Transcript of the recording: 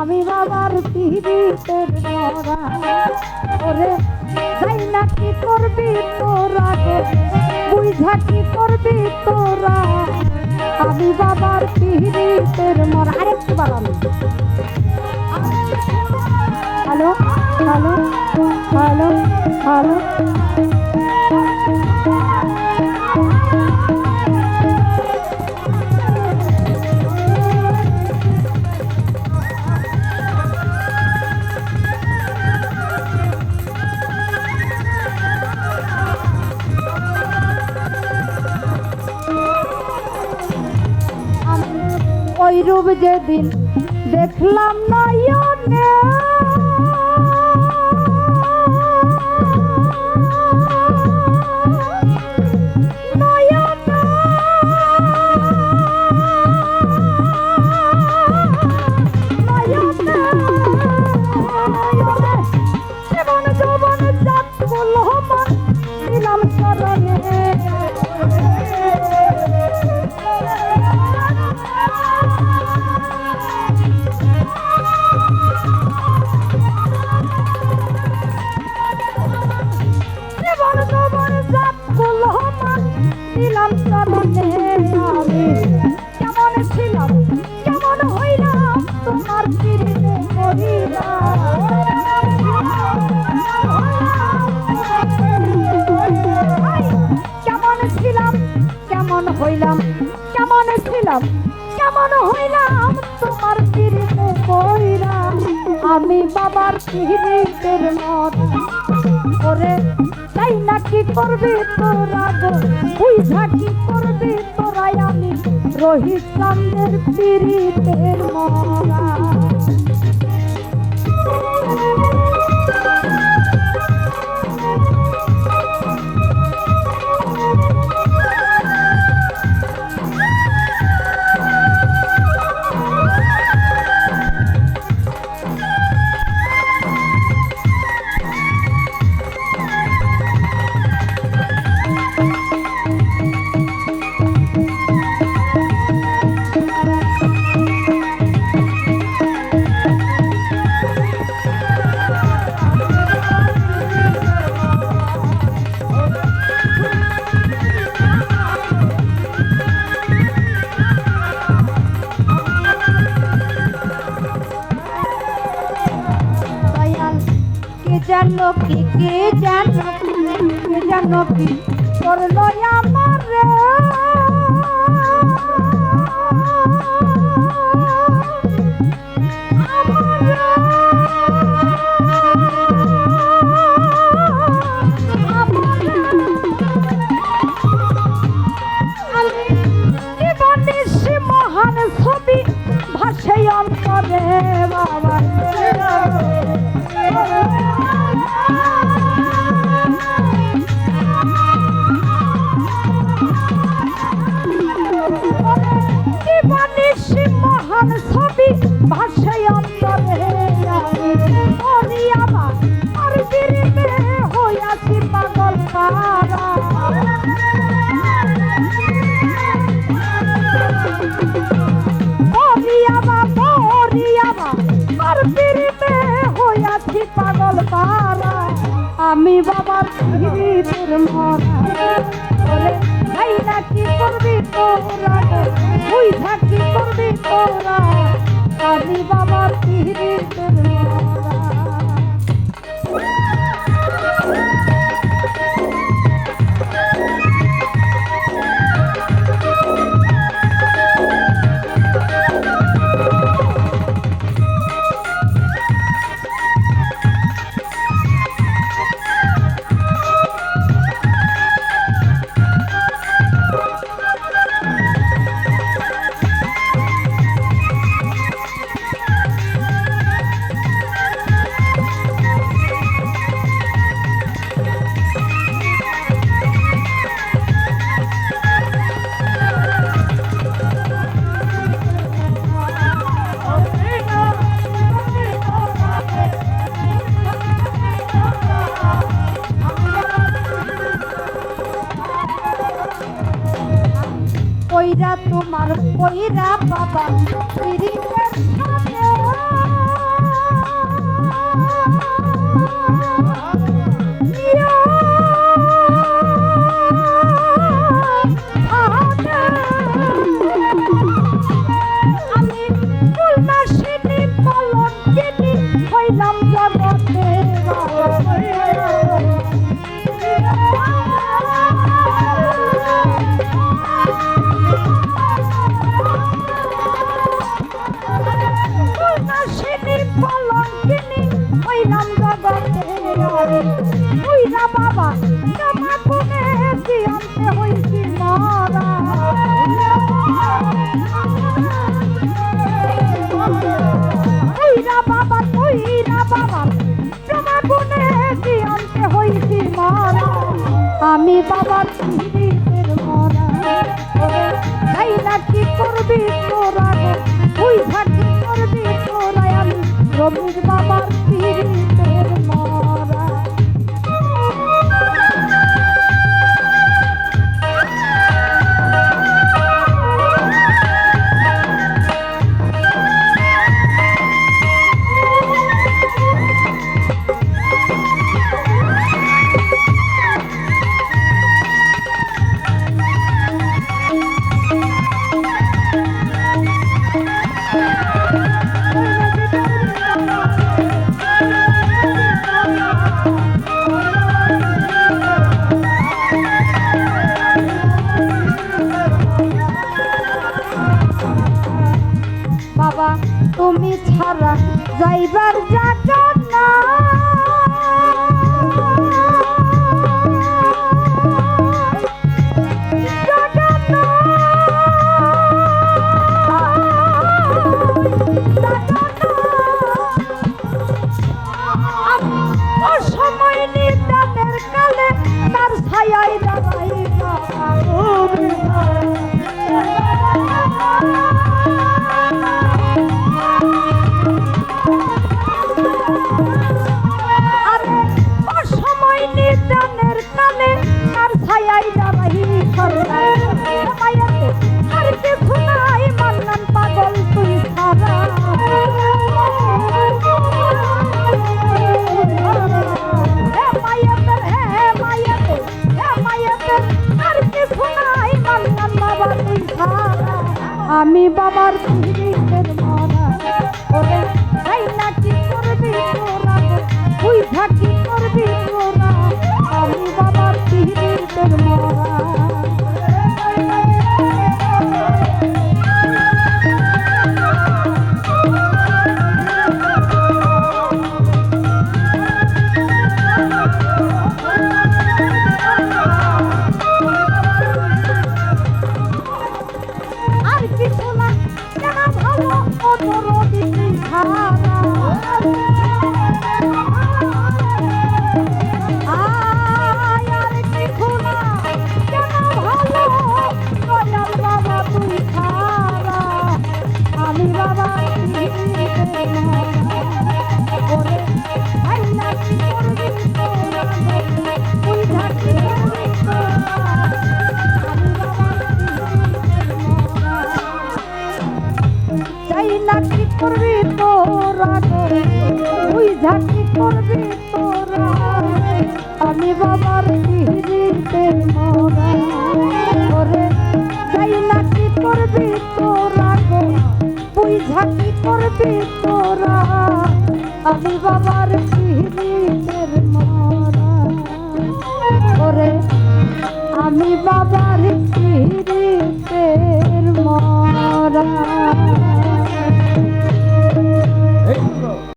আমি বাবার পিড়িতের মরা ওরে যাই না কি করবি তোরা বুঝা কি করবি তোরা? আমি বাবার পিড়িতের মরা। আরেকটু বাড়ানো হ্যালো হ্যালো হ্যালো হ্যালো। ওই রূপ যেদিন দেখলাম নয়নে। আমি বাবার পিড়িতের মত। ওরে, তাই না কি করবি তোরা গো বুঝা কি করবি তোরাই? আমি রোহিত চন্দ্রের পিড়িতের মরা কি জানো কি জানো কি করল আমার ভাসে অন্তরে আমি আমার আর বিরিমে হইয়াছি পাগল পারা পাগল পারা আমি বাবার পিড়িতের মরা। ওরে ভাই না কি করবি তোরা, তুই থাকি করবি তোরা। আমি বাবার পিড়িতের তোমার কইরা বাবা বাবার পীড়িতের মরা তাই না কি করবি তোরা গো? তুই ভাটি করবি তোরা আমি রমির বাবার যাইবার যাত না। করবি তোরা তুই ঝাঁকি করবি তোরা আমি বাবার পিহিরিতে মরা। করে যাই না কি করবি তোরা গো তুই ঝাঁকি করবি তোরা আমি বাবার পিহিরিতে মরা। করে আমি বাবার পিহিরিতে মরা।